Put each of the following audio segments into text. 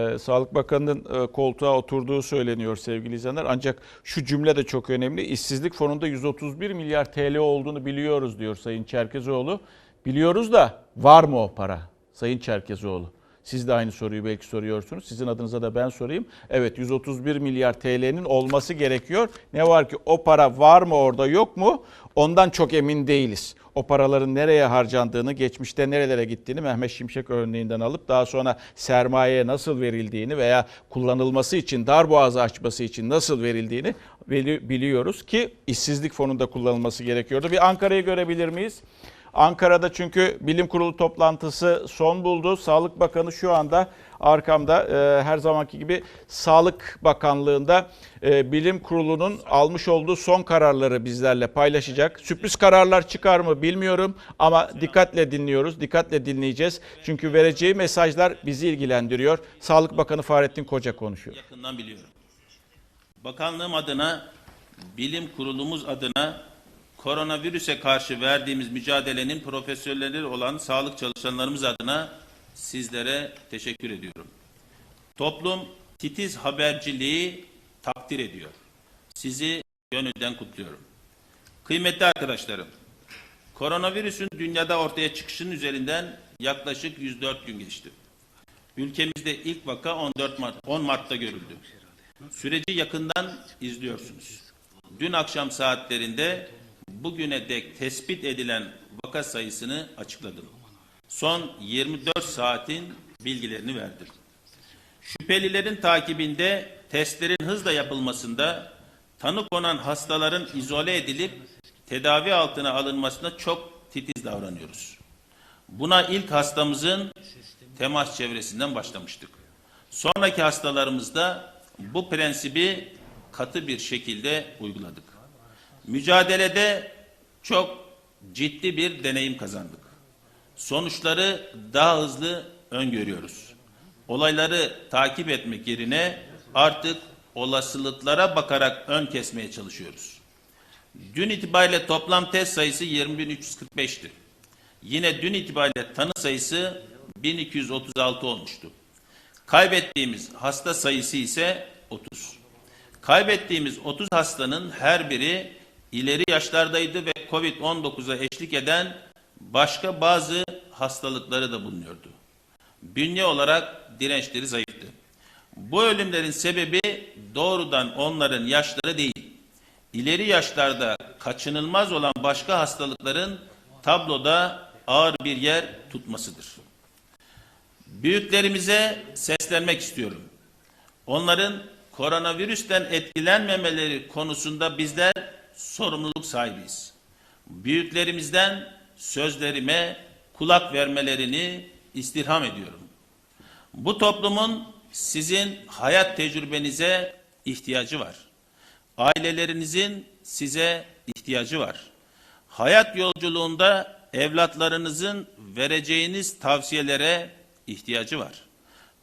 Ee, Sağlık Bakanı'nın e, koltuğa oturduğu söyleniyor sevgili izleyenler. Ancak şu cümle de çok önemli. İşsizlik fonunda 131 milyar TL olduğunu biliyoruz diyor Sayın Çerkezoğlu. Biliyoruz da var mı o para Sayın Çerkezoğlu? Siz de aynı soruyu belki soruyorsunuz. Sizin adınıza da ben sorayım. Evet 131 milyar TL'nin olması gerekiyor. Ne var ki o para var mı orada yok mu? Ondan çok emin değiliz. O paraların nereye harcandığını, geçmişte nerelere gittiğini Mehmet Şimşek örneğinden alıp daha sonra sermayeye nasıl verildiğini veya kullanılması için darboğazı açması için nasıl verildiğini bili- biliyoruz ki işsizlik fonunda kullanılması gerekiyordu. Bir Ankara'yı görebilir miyiz? Ankara'da çünkü bilim kurulu toplantısı son buldu. Sağlık Bakanı şu anda arkamda e, her zamanki gibi Sağlık Bakanlığı'nda e, bilim kurulunun almış olduğu son kararları bizlerle paylaşacak. Sürpriz kararlar çıkar mı bilmiyorum ama dikkatle dinliyoruz, dikkatle dinleyeceğiz. Çünkü vereceği mesajlar bizi ilgilendiriyor. Sağlık Bakanı Fahrettin Koca konuşuyor. yakından biliyorum. Bakanlığım adına, bilim kurulumuz adına koronavirüse karşı verdiğimiz mücadelenin profesörleri olan sağlık çalışanlarımız adına sizlere teşekkür ediyorum. Toplum titiz haberciliği takdir ediyor. Sizi gönülden kutluyorum. Kıymetli arkadaşlarım, koronavirüsün dünyada ortaya çıkışının üzerinden yaklaşık 104 gün geçti. Ülkemizde ilk vaka 14 Mart, 10 Mart'ta görüldü. Süreci yakından izliyorsunuz. Dün akşam saatlerinde bugüne dek tespit edilen vaka sayısını açıkladım. Son 24 saatin bilgilerini verdim. Şüphelilerin takibinde testlerin hızla yapılmasında tanı konan hastaların izole edilip tedavi altına alınmasına çok titiz davranıyoruz. Buna ilk hastamızın temas çevresinden başlamıştık. Sonraki hastalarımızda bu prensibi katı bir şekilde uyguladık. Mücadelede çok ciddi bir deneyim kazandık. Sonuçları daha hızlı öngörüyoruz. Olayları takip etmek yerine artık olasılıklara bakarak ön kesmeye çalışıyoruz. Dün itibariyle toplam test sayısı 20.345'ti. Yine dün itibariyle tanı sayısı 1236 olmuştu. Kaybettiğimiz hasta sayısı ise 30. Kaybettiğimiz 30 hastanın her biri ileri yaşlardaydı ve COVID-19'a eşlik eden başka bazı hastalıkları da bulunuyordu. Bünye olarak dirençleri zayıftı. Bu ölümlerin sebebi doğrudan onların yaşları değil. İleri yaşlarda kaçınılmaz olan başka hastalıkların tabloda ağır bir yer tutmasıdır. Büyüklerimize seslenmek istiyorum. Onların koronavirüsten etkilenmemeleri konusunda bizler sorumluluk sahibiyiz. Büyüklerimizden sözlerime kulak vermelerini istirham ediyorum. Bu toplumun sizin hayat tecrübenize ihtiyacı var. Ailelerinizin size ihtiyacı var. Hayat yolculuğunda evlatlarınızın vereceğiniz tavsiyelere ihtiyacı var.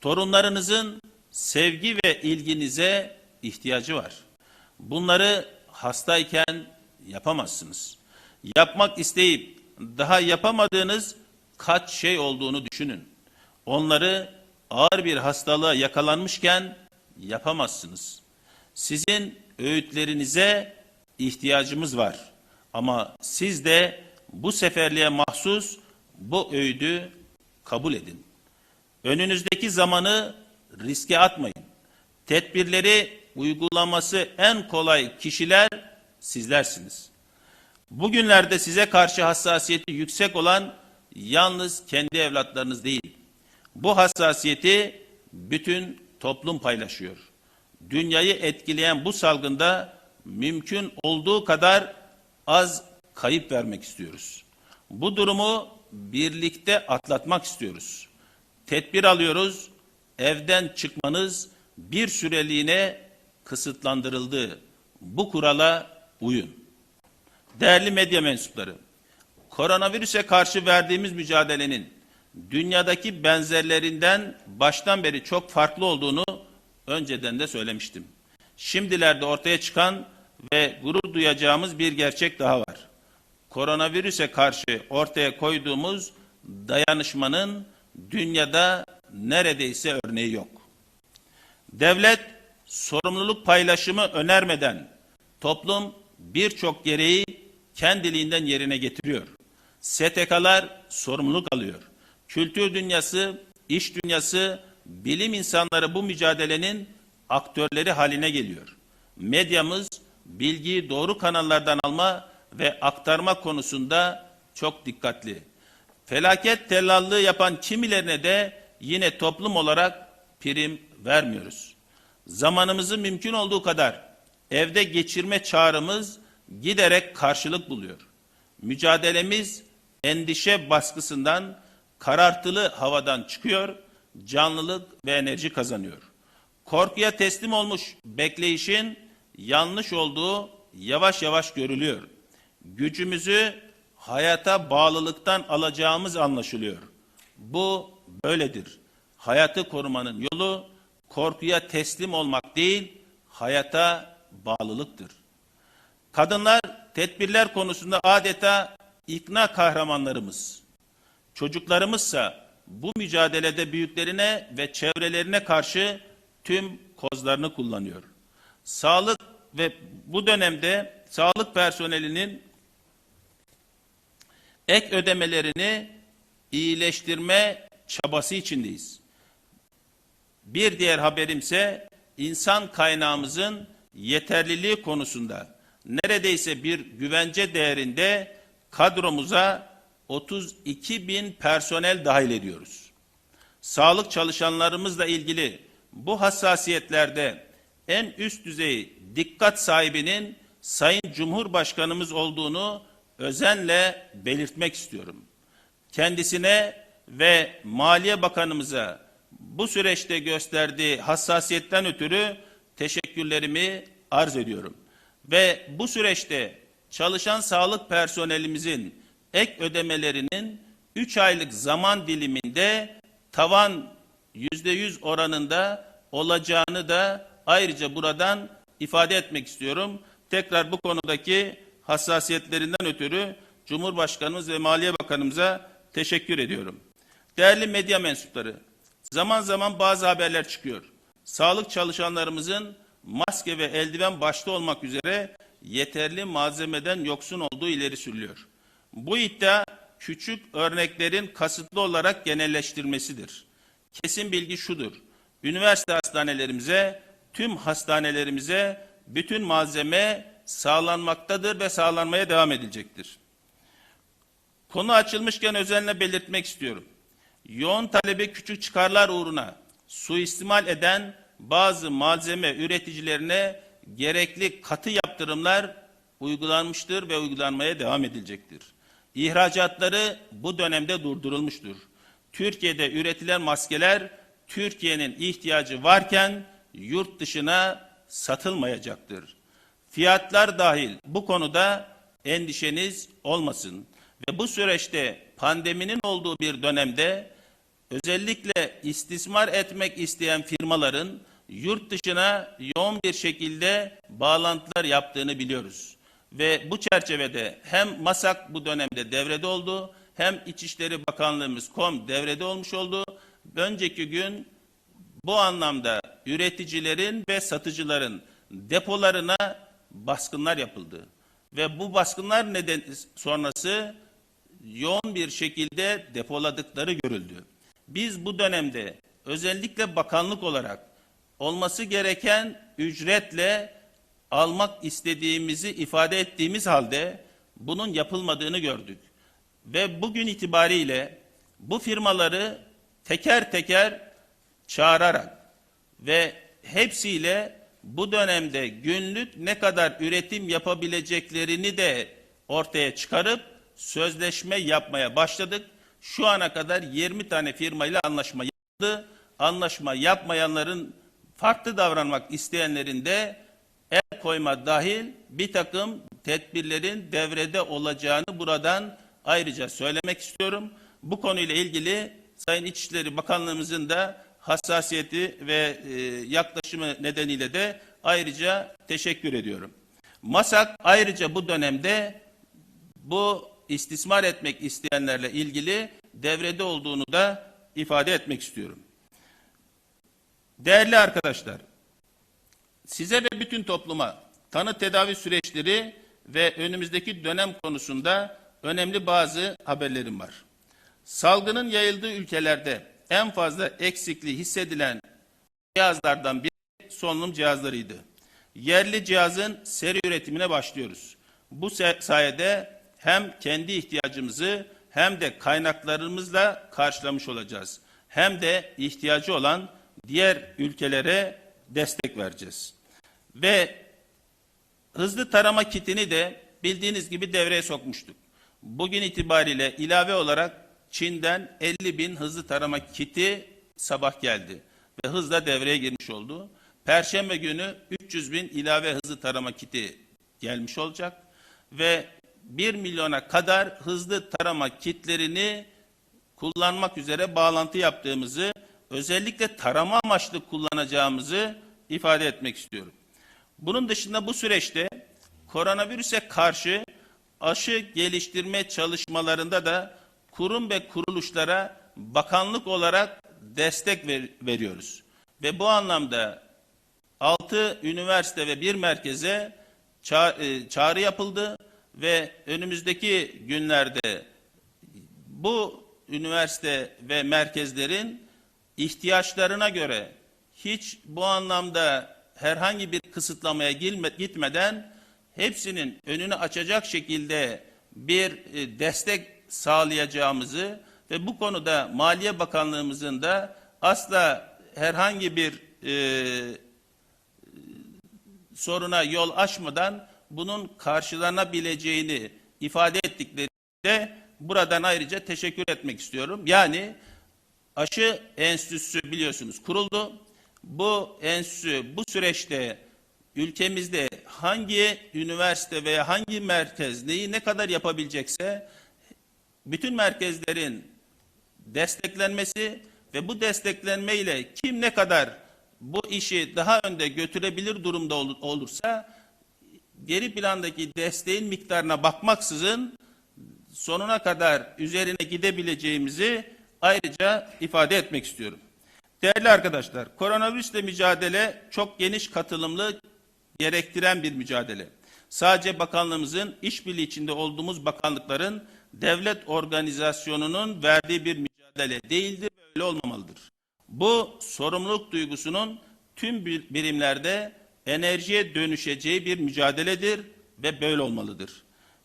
Torunlarınızın sevgi ve ilginize ihtiyacı var. Bunları hastayken yapamazsınız. Yapmak isteyip daha yapamadığınız kaç şey olduğunu düşünün. Onları ağır bir hastalığa yakalanmışken yapamazsınız. Sizin öğütlerinize ihtiyacımız var. Ama siz de bu seferliğe mahsus bu öğüdü kabul edin. Önünüzdeki zamanı riske atmayın. Tedbirleri uygulaması en kolay kişiler sizlersiniz. Bugünlerde size karşı hassasiyeti yüksek olan yalnız kendi evlatlarınız değil. Bu hassasiyeti bütün toplum paylaşıyor. Dünyayı etkileyen bu salgında mümkün olduğu kadar az kayıp vermek istiyoruz. Bu durumu birlikte atlatmak istiyoruz. Tedbir alıyoruz. Evden çıkmanız bir süreliğine kısıtlandırıldı. Bu kurala uyun. Değerli medya mensupları, koronavirüse karşı verdiğimiz mücadelenin dünyadaki benzerlerinden baştan beri çok farklı olduğunu önceden de söylemiştim. Şimdilerde ortaya çıkan ve gurur duyacağımız bir gerçek daha var. Koronavirüse karşı ortaya koyduğumuz dayanışmanın dünyada neredeyse örneği yok. Devlet sorumluluk paylaşımı önermeden toplum birçok gereği kendiliğinden yerine getiriyor. STK'lar sorumluluk alıyor. Kültür dünyası, iş dünyası, bilim insanları bu mücadelenin aktörleri haline geliyor. Medyamız bilgiyi doğru kanallardan alma ve aktarma konusunda çok dikkatli. Felaket tellallığı yapan kimilerine de yine toplum olarak prim vermiyoruz. Zamanımızı mümkün olduğu kadar evde geçirme çağrımız giderek karşılık buluyor. Mücadelemiz endişe baskısından, karartılı havadan çıkıyor, canlılık ve enerji kazanıyor. Korkuya teslim olmuş bekleyişin yanlış olduğu yavaş yavaş görülüyor. Gücümüzü hayata bağlılıktan alacağımız anlaşılıyor. Bu böyledir. Hayatı korumanın yolu korkuya teslim olmak değil, hayata bağlılıktır. Kadınlar tedbirler konusunda adeta ikna kahramanlarımız. Çocuklarımızsa bu mücadelede büyüklerine ve çevrelerine karşı tüm kozlarını kullanıyor. Sağlık ve bu dönemde sağlık personelinin ek ödemelerini iyileştirme çabası içindeyiz. Bir diğer haberimse insan kaynağımızın yeterliliği konusunda neredeyse bir güvence değerinde kadromuza 32 bin personel dahil ediyoruz. Sağlık çalışanlarımızla ilgili bu hassasiyetlerde en üst düzey dikkat sahibinin Sayın Cumhurbaşkanımız olduğunu özenle belirtmek istiyorum. Kendisine ve Maliye Bakanımıza bu süreçte gösterdiği hassasiyetten ötürü teşekkürlerimi arz ediyorum. Ve bu süreçte çalışan sağlık personelimizin ek ödemelerinin 3 aylık zaman diliminde tavan %100 oranında olacağını da ayrıca buradan ifade etmek istiyorum. Tekrar bu konudaki hassasiyetlerinden ötürü Cumhurbaşkanımız ve Maliye Bakanımıza teşekkür ediyorum. Değerli medya mensupları, zaman zaman bazı haberler çıkıyor. Sağlık çalışanlarımızın maske ve eldiven başta olmak üzere yeterli malzemeden yoksun olduğu ileri sürülüyor. Bu iddia küçük örneklerin kasıtlı olarak genelleştirmesidir. Kesin bilgi şudur. Üniversite hastanelerimize, tüm hastanelerimize bütün malzeme sağlanmaktadır ve sağlanmaya devam edilecektir. Konu açılmışken özenle belirtmek istiyorum. Yoğun talebi küçük çıkarlar uğruna suistimal eden bazı malzeme üreticilerine gerekli katı yaptırımlar uygulanmıştır ve uygulanmaya devam edilecektir. İhracatları bu dönemde durdurulmuştur. Türkiye'de üretilen maskeler Türkiye'nin ihtiyacı varken yurt dışına satılmayacaktır. Fiyatlar dahil bu konuda endişeniz olmasın. Ve bu süreçte pandeminin olduğu bir dönemde özellikle istismar etmek isteyen firmaların yurt dışına yoğun bir şekilde bağlantılar yaptığını biliyoruz. Ve bu çerçevede hem MASAK bu dönemde devrede oldu, hem İçişleri Bakanlığımız KOM devrede olmuş oldu. Önceki gün bu anlamda üreticilerin ve satıcıların depolarına baskınlar yapıldı. Ve bu baskınlar neden sonrası yoğun bir şekilde depoladıkları görüldü. Biz bu dönemde özellikle bakanlık olarak olması gereken ücretle almak istediğimizi ifade ettiğimiz halde bunun yapılmadığını gördük. Ve bugün itibariyle bu firmaları teker teker çağırarak ve hepsiyle bu dönemde günlük ne kadar üretim yapabileceklerini de ortaya çıkarıp sözleşme yapmaya başladık. Şu ana kadar 20 tane firmayla anlaşma yapıldı. Anlaşma yapmayanların farklı davranmak isteyenlerin de el koyma dahil bir takım tedbirlerin devrede olacağını buradan ayrıca söylemek istiyorum. Bu konuyla ilgili Sayın İçişleri Bakanlığımızın da hassasiyeti ve e, yaklaşımı nedeniyle de ayrıca teşekkür ediyorum. MASAK ayrıca bu dönemde bu istismar etmek isteyenlerle ilgili devrede olduğunu da ifade etmek istiyorum. Değerli arkadaşlar, size ve bütün topluma tanı tedavi süreçleri ve önümüzdeki dönem konusunda önemli bazı haberlerim var. Salgının yayıldığı ülkelerde en fazla eksikliği hissedilen cihazlardan biri solunum cihazlarıydı. Yerli cihazın seri üretimine başlıyoruz. Bu sayede hem kendi ihtiyacımızı hem de kaynaklarımızla karşılamış olacağız. Hem de ihtiyacı olan diğer ülkelere destek vereceğiz. Ve hızlı tarama kitini de bildiğiniz gibi devreye sokmuştuk. Bugün itibariyle ilave olarak Çin'den 50 bin hızlı tarama kiti sabah geldi ve hızla devreye girmiş oldu. Perşembe günü 300 bin ilave hızlı tarama kiti gelmiş olacak ve 1 milyona kadar hızlı tarama kitlerini kullanmak üzere bağlantı yaptığımızı, özellikle tarama amaçlı kullanacağımızı ifade etmek istiyorum. Bunun dışında bu süreçte koronavirüse karşı aşı geliştirme çalışmalarında da kurum ve kuruluşlara bakanlık olarak destek ver- veriyoruz. Ve bu anlamda 6 üniversite ve bir merkeze ça- e, çağrı yapıldı ve önümüzdeki günlerde bu üniversite ve merkezlerin ihtiyaçlarına göre hiç bu anlamda herhangi bir kısıtlamaya gitmeden hepsinin önünü açacak şekilde bir e, destek sağlayacağımızı ve bu konuda Maliye Bakanlığımızın da asla herhangi bir e, soruna yol açmadan bunun karşılanabileceğini ifade ettiklerinde buradan ayrıca teşekkür etmek istiyorum. Yani aşı enstitüsü biliyorsunuz kuruldu. Bu enstitü bu süreçte ülkemizde hangi üniversite veya hangi merkez neyi ne kadar yapabilecekse bütün merkezlerin desteklenmesi ve bu desteklenmeyle kim ne kadar bu işi daha önde götürebilir durumda ol- olursa geri plandaki desteğin miktarına bakmaksızın sonuna kadar üzerine gidebileceğimizi ayrıca ifade etmek istiyorum. Değerli arkadaşlar, koronavirüsle mücadele çok geniş katılımlı gerektiren bir mücadele. Sadece bakanlığımızın işbirliği içinde olduğumuz bakanlıkların devlet organizasyonunun verdiği bir mücadele değildir ve öyle olmamalıdır. Bu sorumluluk duygusunun tüm bir- birimlerde enerjiye dönüşeceği bir mücadeledir ve böyle olmalıdır.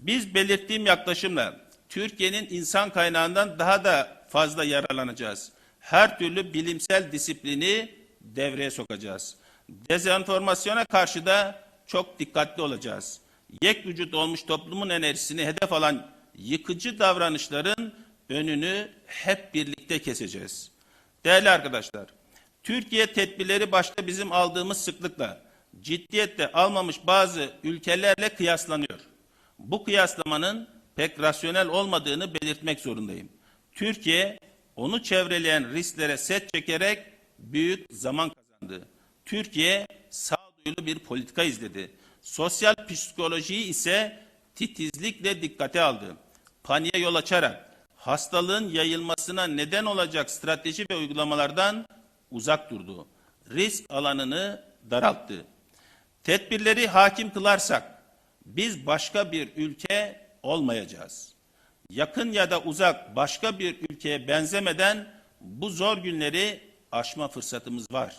Biz belirttiğim yaklaşımla Türkiye'nin insan kaynağından daha da fazla yararlanacağız. Her türlü bilimsel disiplini devreye sokacağız. Dezenformasyona karşı da çok dikkatli olacağız. Yek vücut olmuş toplumun enerjisini hedef alan yıkıcı davranışların önünü hep birlikte keseceğiz. Değerli arkadaşlar, Türkiye tedbirleri başta bizim aldığımız sıklıkla ciddiyetle almamış bazı ülkelerle kıyaslanıyor. Bu kıyaslamanın pek rasyonel olmadığını belirtmek zorundayım. Türkiye onu çevreleyen risklere set çekerek büyük zaman kazandı. Türkiye sağduyulu bir politika izledi. Sosyal psikolojiyi ise titizlikle dikkate aldı. Paniğe yol açarak hastalığın yayılmasına neden olacak strateji ve uygulamalardan uzak durdu. Risk alanını daralttı. Tedbirleri hakim kılarsak biz başka bir ülke olmayacağız. Yakın ya da uzak başka bir ülkeye benzemeden bu zor günleri aşma fırsatımız var.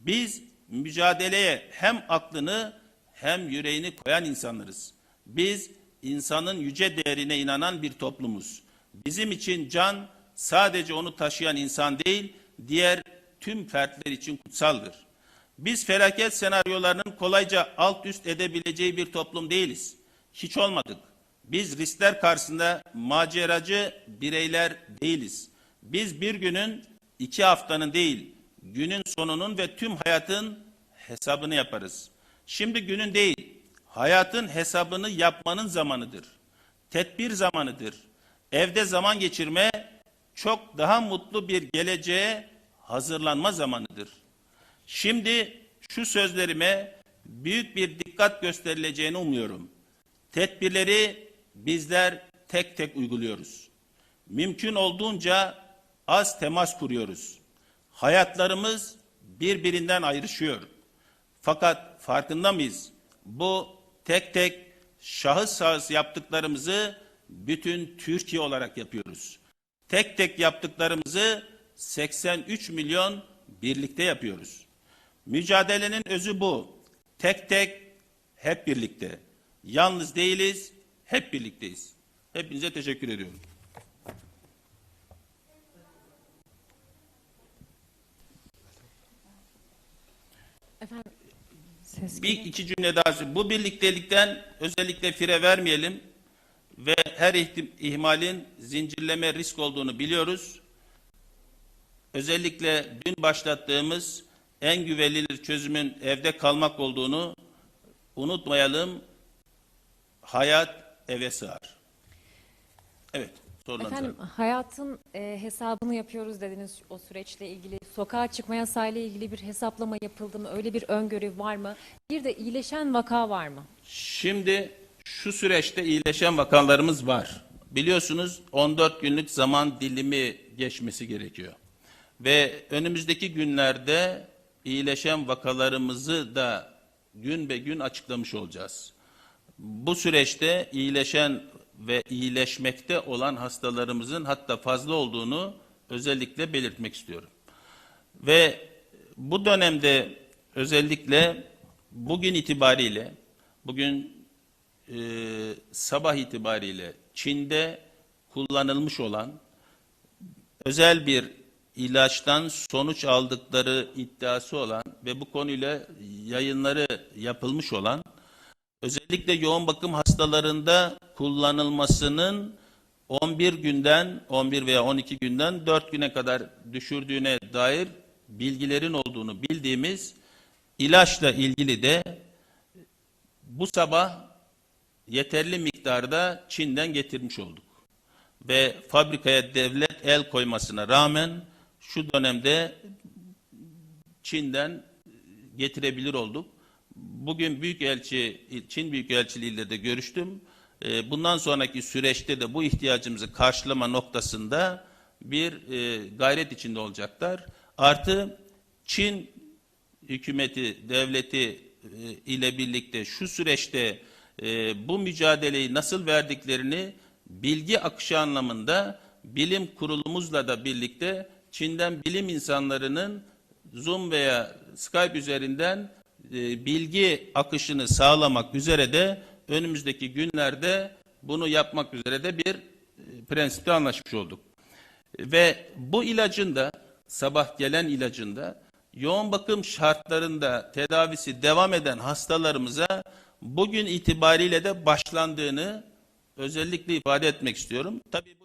Biz mücadeleye hem aklını hem yüreğini koyan insanlarız. Biz insanın yüce değerine inanan bir toplumuz. Bizim için can sadece onu taşıyan insan değil, diğer tüm fertler için kutsaldır. Biz felaket senaryolarının kolayca alt üst edebileceği bir toplum değiliz. Hiç olmadık. Biz riskler karşısında maceracı bireyler değiliz. Biz bir günün, iki haftanın değil, günün sonunun ve tüm hayatın hesabını yaparız. Şimdi günün değil, hayatın hesabını yapmanın zamanıdır. Tedbir zamanıdır. Evde zaman geçirme çok daha mutlu bir geleceğe hazırlanma zamanıdır. Şimdi şu sözlerime büyük bir dikkat gösterileceğini umuyorum. Tedbirleri bizler tek tek uyguluyoruz. Mümkün olduğunca az temas kuruyoruz. Hayatlarımız birbirinden ayrışıyor. Fakat farkında mıyız? Bu tek tek şahıs şahıs yaptıklarımızı bütün Türkiye olarak yapıyoruz. Tek tek yaptıklarımızı 83 milyon birlikte yapıyoruz. Mücadelenin özü bu. Tek tek hep birlikte. Yalnız değiliz, hep birlikteyiz. Hepinize teşekkür ediyorum. Efendim ses Bir iki cümle daha söyleyeyim. Bu birliktelikten özellikle fire vermeyelim ve her ihmalin zincirleme risk olduğunu biliyoruz. Özellikle dün başlattığımız en güvenilir çözümün evde kalmak olduğunu unutmayalım. Hayat eve sığar. Evet, Efendim hayatın e, hesabını yapıyoruz dediniz o süreçle ilgili. Sokağa çıkma yasayla ilgili bir hesaplama yapıldı mı? Öyle bir öngörü var mı? Bir de iyileşen vaka var mı? Şimdi şu süreçte iyileşen vakalarımız var. Biliyorsunuz 14 günlük zaman dilimi geçmesi gerekiyor. Ve önümüzdeki günlerde iyileşen vakalarımızı da gün be gün açıklamış olacağız. Bu süreçte iyileşen ve iyileşmekte olan hastalarımızın hatta fazla olduğunu özellikle belirtmek istiyorum. Ve bu dönemde özellikle bugün itibariyle, bugün e, sabah itibariyle Çin'de kullanılmış olan özel bir ilaçtan sonuç aldıkları iddiası olan ve bu konuyla yayınları yapılmış olan özellikle yoğun bakım hastalarında kullanılmasının 11 günden 11 veya 12 günden 4 güne kadar düşürdüğüne dair bilgilerin olduğunu bildiğimiz ilaçla ilgili de bu sabah yeterli miktarda Çin'den getirmiş olduk. Ve fabrikaya devlet el koymasına rağmen şu dönemde Çin'den getirebilir olduk. Bugün Büyükelçi, Çin Büyükelçiliği ile de görüştüm. Ee, Bundan sonraki süreçte de bu ihtiyacımızı karşılama noktasında bir e, gayret içinde olacaklar. Artı Çin hükümeti, devleti e, ile birlikte şu süreçte e, bu mücadeleyi nasıl verdiklerini bilgi akışı anlamında bilim kurulumuzla da birlikte Çin'den bilim insanlarının Zoom veya Skype üzerinden e, bilgi akışını sağlamak üzere de önümüzdeki günlerde bunu yapmak üzere de bir e, prensipte anlaşmış olduk. Ve bu ilacın da sabah gelen ilacın da yoğun bakım şartlarında tedavisi devam eden hastalarımıza bugün itibariyle de başlandığını özellikle ifade etmek istiyorum. Tabii bu